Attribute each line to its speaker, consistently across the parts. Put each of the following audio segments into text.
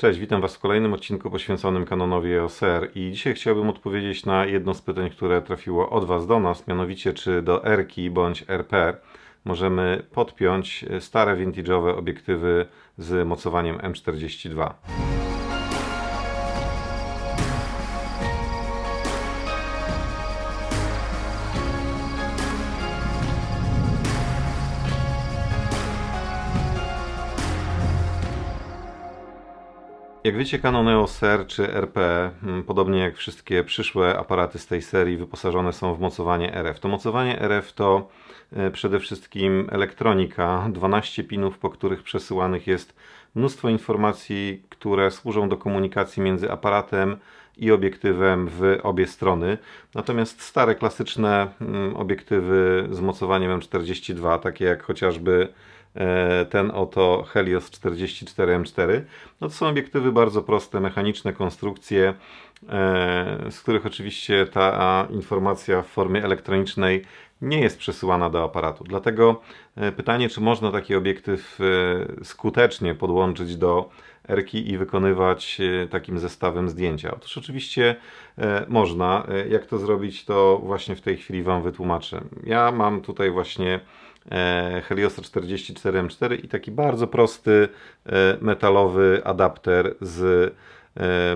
Speaker 1: Cześć, witam Was w kolejnym odcinku poświęconym kanonowi EOS R i dzisiaj chciałbym odpowiedzieć na jedno z pytań, które trafiło od Was do nas, mianowicie czy do R-ki bądź RP możemy podpiąć stare vintage'owe obiektywy z mocowaniem M42. Jak wiecie, Canon EOS R czy RP, mm, podobnie jak wszystkie przyszłe aparaty z tej serii, wyposażone są w mocowanie RF. To mocowanie RF to e, przede wszystkim elektronika, 12 pinów, po których przesyłanych jest mnóstwo informacji, które służą do komunikacji między aparatem i obiektywem w obie strony. Natomiast stare, klasyczne mm, obiektywy z mocowaniem M42, takie jak chociażby ten oto Helios 44M4, no to są obiektywy bardzo proste, mechaniczne konstrukcje, e, z których oczywiście ta informacja w formie elektronicznej nie jest przesyłana do aparatu. Dlatego e, pytanie, czy można taki obiektyw skutecznie podłączyć do erki i wykonywać e, takim zestawem zdjęcia. Otóż oczywiście e, można. E, jak to zrobić, to właśnie w tej chwili Wam wytłumaczę. Ja mam tutaj właśnie Heliosa 44M4 i taki bardzo prosty metalowy adapter z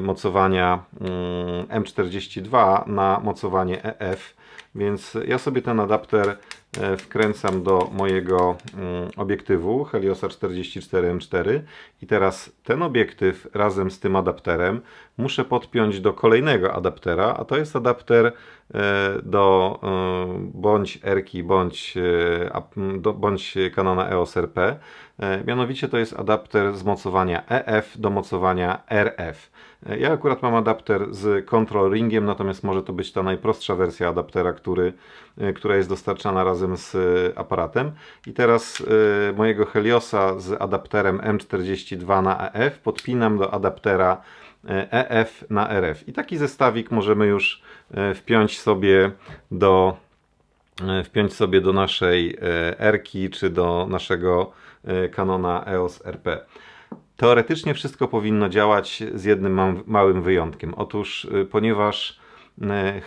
Speaker 1: mocowania mm, M42 na mocowanie EF. Więc ja sobie ten adapter E, wkręcam do mojego mm, obiektywu Heliosa 44M4 i teraz ten obiektyw razem z tym adapterem muszę podpiąć do kolejnego adaptera, a to jest adapter e, do e, bądź Erki, bądź, bądź Canona EOS RP. Mianowicie to jest adapter z mocowania EF do mocowania RF. Ja akurat mam adapter z control ringiem, natomiast może to być ta najprostsza wersja adaptera, który, która jest dostarczana razem z e, aparatem. I teraz e, mojego Heliosa z adapterem M42 na EF podpinam do adaptera EF e na RF. I taki zestawik możemy już wpiąć sobie do wpiąć sobie do naszej Erki czy do naszego Canona EOS RP. Teoretycznie wszystko powinno działać z jednym małym wyjątkiem. Otóż, ponieważ E,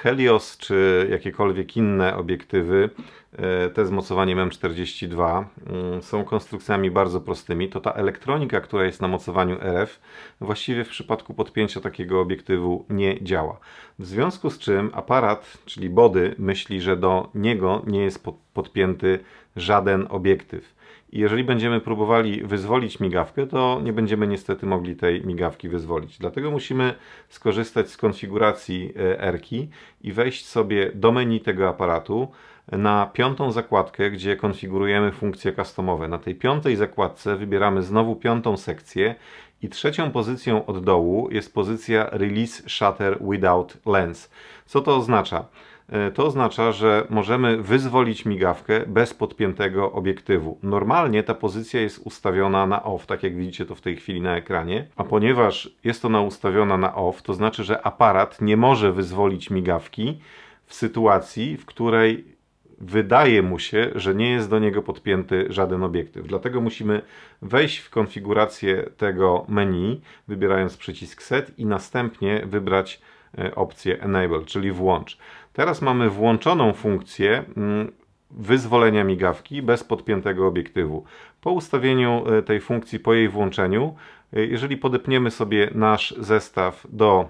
Speaker 1: Helios czy jakiekolwiek inne obiektywy, e, te z mocowaniem M42 mm, są konstrukcjami bardzo prostymi, to ta elektronika, która jest na mocowaniu RF właściwie w przypadku podpięcia takiego obiektywu nie działa. W związku z czym aparat, czyli body, myśli, że do niego nie jest podpięty żaden obiektyw. I jeżeli będziemy próbowali wyzwolić migawkę, to nie będziemy niestety mogli tej migawki wyzwolić. Dlatego musimy skorzystać z konfiguracji ERKI i wejść sobie do menu tego aparatu na piątą zakładkę, gdzie konfigurujemy funkcje customowe. Na tej piątej zakładce wybieramy znowu piątą sekcję i trzecią pozycją od dołu jest pozycja Release Shutter Without Lens. Co to oznacza? E, to oznacza, że możemy wyzwolić migawkę bez podpiętego obiektywu. Normalnie ta pozycja jest ustawiona na off, tak jak widzicie to w tej chwili na ekranie, a ponieważ jest ona ustawiona na off, to znaczy, że aparat nie może wyzwolić migawki w sytuacji, w której wydaje mu się, że nie jest do niego podpięty żaden obiektyw. Dlatego musimy wejść w konfigurację tego menu, wybierając przycisk Set i następnie wybrać e, opcję Enable, czyli włącz. Teraz mamy włączoną funkcję mm, wyzwolenia migawki bez podpiętego obiektywu. Po ustawieniu e, tej funkcji, po jej włączeniu, e, jeżeli podepniemy sobie nasz zestaw do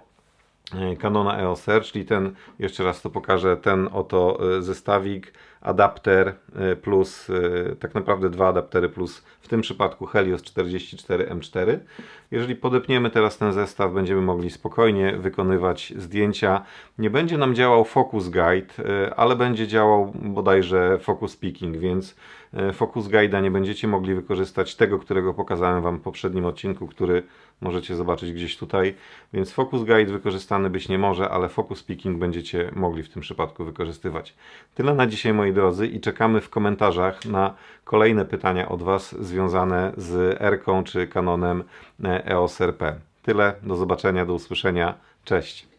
Speaker 1: Canona EOS R, czyli ten, jeszcze raz to pokażę, ten oto zestawik, adapter plus, tak naprawdę dwa adaptery plus, w tym przypadku Helios 44M4. Jeżeli podepniemy teraz ten zestaw, będziemy mogli spokojnie wykonywać zdjęcia. Nie będzie nam działał Focus Guide, e, ale będzie działał bodajże Focus Picking, więc e, Focus Guide'a nie będziecie mogli wykorzystać tego, którego pokazałem Wam w poprzednim odcinku, który możecie zobaczyć gdzieś tutaj. Więc Focus Guide wykorzystany być nie może, ale Focus Picking będziecie mogli w tym przypadku wykorzystywać. Tyle na dzisiaj moi drodzy i czekamy w komentarzach na kolejne pytania od Was związane z Erką czy Canonem EOS RP. Tyle, do zobaczenia, do usłyszenia. Cześć.